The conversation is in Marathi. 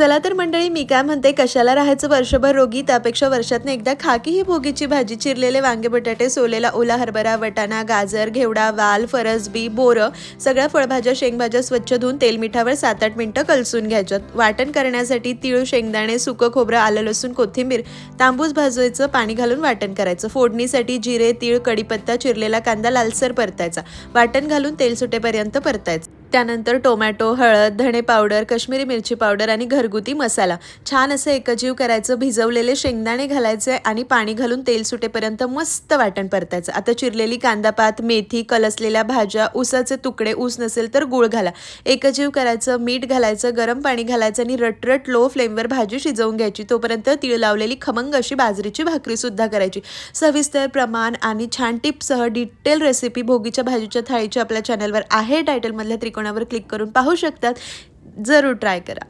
चला तर मंडळी मी काय म्हणते कशाला राहायचं वर्षभर रोगी? त्यापेक्षा वर्षातनं एकदा खा की ही भोगीची भाजी चिरलेले वांगे बटाटे सोलेला ओला हरभरा वटाणा गाजर घेवडा वाल फरसबी बोरं सगळ्या फळभाज्या शेंगभाज्या स्वच्छ धुवून तेल मिठावर सात आठ मिनटं कलसून घ्यायच्यात. वाटण करण्यासाठी तिळ शेंगदाणे सुकं खोबरं आलं लसूण कोथिंबीर तांबूस भाजवायचं पाणी घालून वाटण करायचं. फोडणीसाठी जिरे तीळ कढीपत्ता चिरलेला कांदा लालसर परतायचा. वाटण घालून तेल सुटेपर्यंत परतायचं. त्यानंतर टोमॅटो हळद धणे पावडर काश्मीरी मिरची पावडर आणि घरगुती मसाला. छान असं एकजीव करायचं भिजवलेले शेंगदाणे घालायचे आणि पाणी घालून तेल सुटेपर्यंत मस्त वाटण परतायचं. आता चिरलेली कांदापात मेथी कलसलेल्या भाज्या ऊसाचे तुकडे ऊस नसेल तर गुळ घाला. एकजीव करायचं मीठ घालायचं गरम पाणी घालायचं आणि रटरट लो फ्लेमवर भाजी शिजवून घ्यायची. तोपर्यंत तीळ लावलेली खमंग अशी बाजरीची भाकरी सुद्धा करायची. सविस्तर प्रमाण आणि छान टिपसह डिटेल रेसिपी भोगीच्या भाजीच्या थाळीची आपल्या चॅनलवर आहे. टायटलमधल्या त्रिकोणावर क्लिक करून पाहू शकतात. जरूर ट्राय करा.